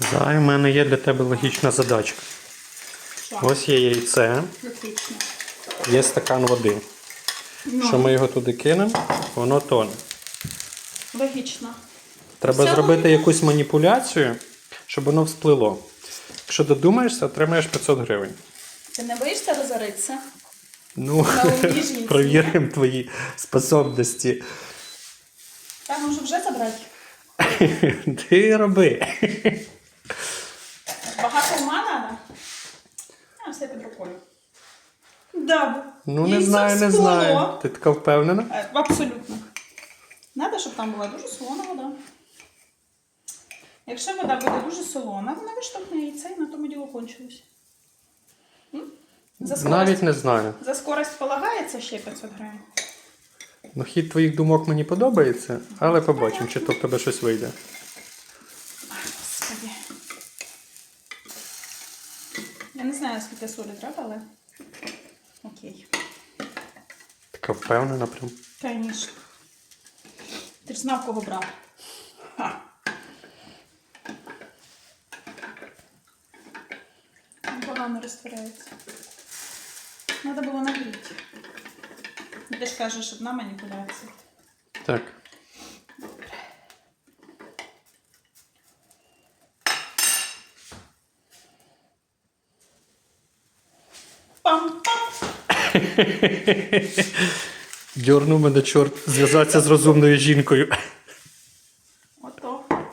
Зай, в мене є для тебе логічна задачка. Що? Ось є яйце, Логічно. є стакан води. Ну, Що ми його туди кинемо, воно тоне. Логічно. Треба Все зробити логічно. якусь маніпуляцію, щоб воно всплило. Якщо додумаєшся, отримаєш 500 гривень. Ти не боїшся розоритися? Ну, На провіримо твої способності. Я можу вже забрати. Ти роби. Багато ума треба? А, все під рукою. Да. Ну, не знаю, не знаю. Ти така впевнена? Е, Абсолютно. Надо, щоб там була дуже солона вода. Якщо вода буде дуже солона, вона виштовхне яйце і на тому діло кончилось. М? За скорость, Навіть не знаю. за скорость полагається ще 500 гривень. Ну, хід твоїх думок мені подобається, але побачимо, чи то в тебе щось вийде. Я не знаю, скільки солі треба, але окей. Така впевнена прям. Конечно. Ти ж знав, кого брав. Ха. Погано розтворяється. Треба було нагріти. Ти ж кажеш, одна маніпуляція. Так. Дьорнув мене чорт зв'язатися з розумною жінкою.